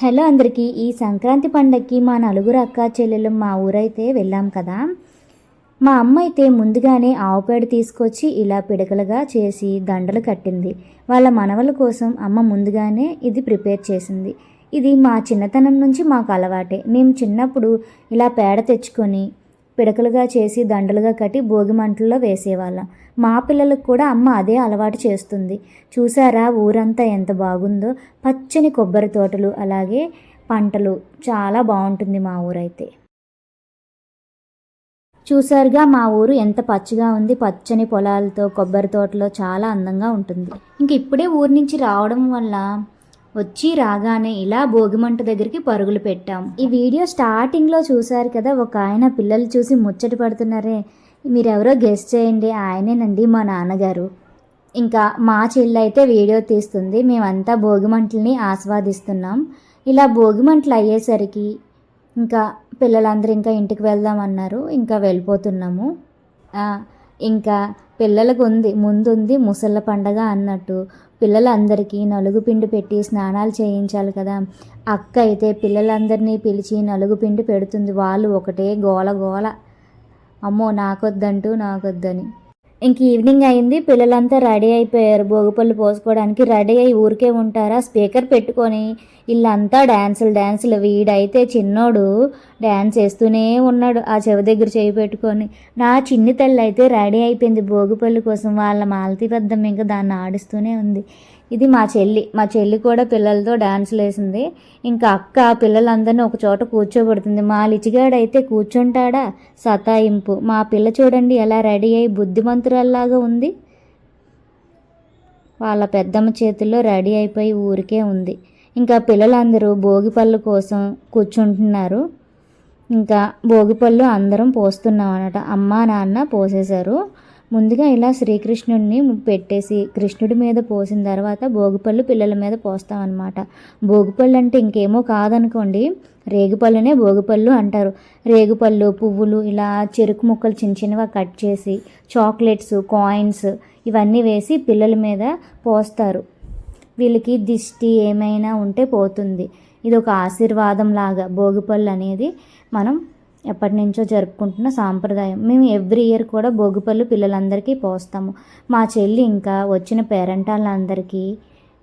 Hello అందరికీ ఈ సంక్రాంతి పండగకి మా నలుగురు అక్క చెల్లెలు మా ఊరైతే వెళ్ళాం కదా. మా అమ్మ అయితే ముందుగానే ఆవు పేడ తీసుకొచ్చి ఇలా పిడకలుగా చేసి దండలు కట్టింది. వాళ్ళ మనవల కోసం అమ్మ ముందుగానే ఇది ప్రిపేర్ చేసింది. ఇది మా చిన్నతనం నుంచి మాకు అలవాటే. మేము చిన్నప్పుడు ఇలా పేడ తెచ్చుకొని పిడకలుగా చేసి దండలుగా కట్టి భోగి మంటల్లో వేసేవాళ్ళం. మా పిల్లలకు కూడా అమ్మ అదే అలవాటు చేస్తుంది. చూసారా ఊరంతా ఎంత బాగుందో. పచ్చని కొబ్బరి తోటలు అలాగే పంటలు. చాలా బాగుంటుంది మా ఊరైతే. చూసారుగా మా ఊరు ఎంత పచ్చగా ఉంది. పచ్చని పొలాలతో కొబ్బరి తోటలో చాలా అందంగా ఉంటుంది. ఇంక ఇప్పుడే ఊరి నుంచి రావడం వల్ల వచ్చి రాగానే ఇలా భోగిమంట దగ్గరికి పరుగులు పెట్టాం. ఈ వీడియో స్టార్టింగ్లో చూశారు కదా ఒక ఆయన పిల్లలు చూసి ముచ్చట పడుతున్నారే. మీరెవరో గెస్ట్ చేయండి ఆయనేనండి మా నాన్నగారు. ఇంకా మా చెల్లి అయితే వీడియో తీస్తుంది మేమంతా భోగిమంటల్ని ఆస్వాదిస్తున్నాం. ఇలా భోగిమంటలు అయ్యేసరికి ఇంకా పిల్లలందరూ ఇంకా ఇంటికి వెళ్దాం అన్నారు ఇంకా వెళ్ళిపోతున్నాము. ఇంకా పిల్లలకు ఉంది ముందుంది ముసళ్ళ పండగ అన్నట్టు. పిల్లలందరికీ నలుగు పిండి పెట్టి స్నానాలు చేయించాలి కదా. అక్క అయితే పిల్లలందరినీ పిలిచి నలుగు పిండి పెడుతుంది. వాళ్ళు ఒకటే గోల గోల. అమ్మో నాకొద్దంటూ నాకొద్దని. ఇంక ఈవినింగ్ అయింది పిల్లలంతా రెడీ అయిపోయారు. భోగిపళ్ళు పోసుకోవడానికి రెడీ అయి ఊరికే ఉంటారా. స్పీకర్ పెట్టుకొని ఇల్లంతా డ్యాన్సులు డ్యాన్సులు వీడైతే చిన్నోడు డ్యాన్స్ వేస్తూనే ఉన్నాడు ఆ చెవి దగ్గర చేయి పెట్టుకొని. నా చిన్ని తల్లి అయితే రెడీ అయిపోయింది భోగిపళ్ళు కోసం. వాళ్ళ మాలతీ పెద్దమ్మ ఇంకా దాన్ని ఆడిస్తూనే ఉంది. ఇది మా చెల్లి. మా చెల్లి కూడా పిల్లలతో డాన్సులు వేసింది ఇంకా అక్క పిల్లలందరినీ ఒక చోట కూర్చోబెడుతుంది. మా లిచిగాడైతే కూర్చుంటాడా? సతాయింపు. మా పిల్ల చూడండి ఎలా రెడీ అయి బుద్ధిమంతురాల్లాగా ఉంది. వాళ్ళ పెద్దమ్మ చేతుల్లో రెడీ అయిపోయి ఊరికే ఉంది. ఇంకా పిల్లలందరూ భోగిపళ్ళు కోసం కూర్చుంటున్నారు. ఇంకా భోగిపళ్ళు అందరం పోస్తున్నాం అనమాట అమ్మ నాన్న పోసేశారు. ముందుగా ఇలా శ్రీకృష్ణుడిని పెట్టేసి కృష్ణుడి మీద పోసిన తర్వాత భోగిపళ్ళు పిల్లల మీద పోస్తామన్నమాట. భోగిపళ్ళు అంటే ఇంకేమో కాదనుకోండి. రేగుపళ్ళునే భోగిపళ్ళు అంటారు. రేగుపళ్ళు పువ్వులు ఇలా చెరుకు ముక్కలు చిన్న చిన్నగా కట్ చేసి చాక్లెట్స్ కాయిన్స్ ఇవన్నీ వేసి పిల్లల మీద పోస్తారు. వీళ్ళకి దిష్టి ఏమైనా ఉంటే పోతుంది. ఇది ఒక ఆశీర్వాదం లాగా భోగిపళ్ళు అనేది మనం ఎప్పటి నుంచో జరుపుకుంటున్న సాంప్రదాయం. మేము ఎవ్రీ ఇయర్ కూడా భోగిపళ్ళు పిల్లలందరికీ పోస్తాము. మా చెల్లి ఇంకా వచ్చిన పేరెంటాళ్ళందరికీ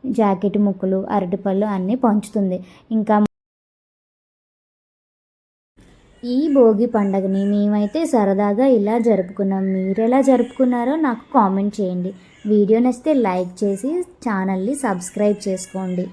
జాకెట్ ముక్కలు అరటిపళ్ళు అన్నీ పంచుతుంది. ఇంకా ఈ భోగి పండగని మేమైతే సరదాగా ఇలా జరుపుకున్నాం. మీరు ఎలా జరుపుకున్నారో నాకు కామెంట్ చేయండి. వీడియో నచ్చితే లైక్ చేసి ఛానల్ని సబ్స్క్రైబ్ చేసుకోండి.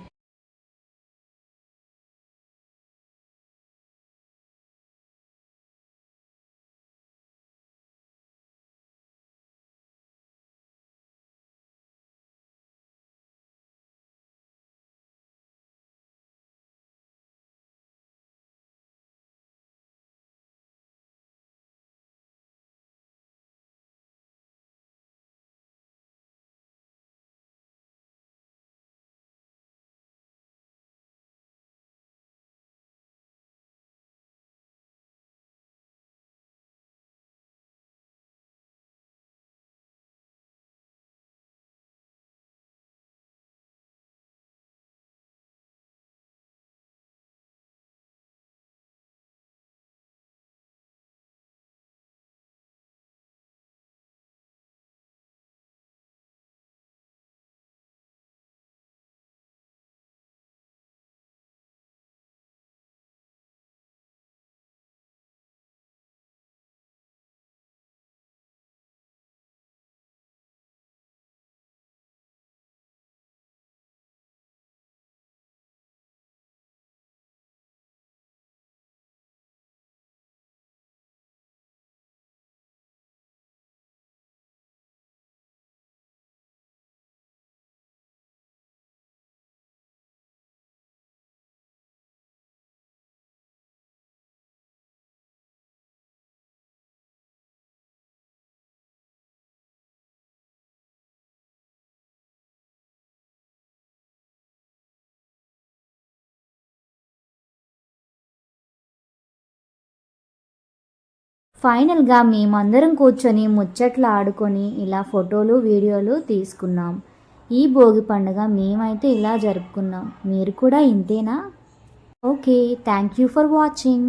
ఫైనల్గా మేమందరం కూర్చొని ముచ్చట్లు ఆడుకొని ఇలా ఫోటోలు వీడియోలు తీసుకున్నాం. ఈ భోగి పండుగ మేమైతే ఇలా జరుపుకున్నాం. మీరు కూడా ఇంతేనా? Okay thank you for watching.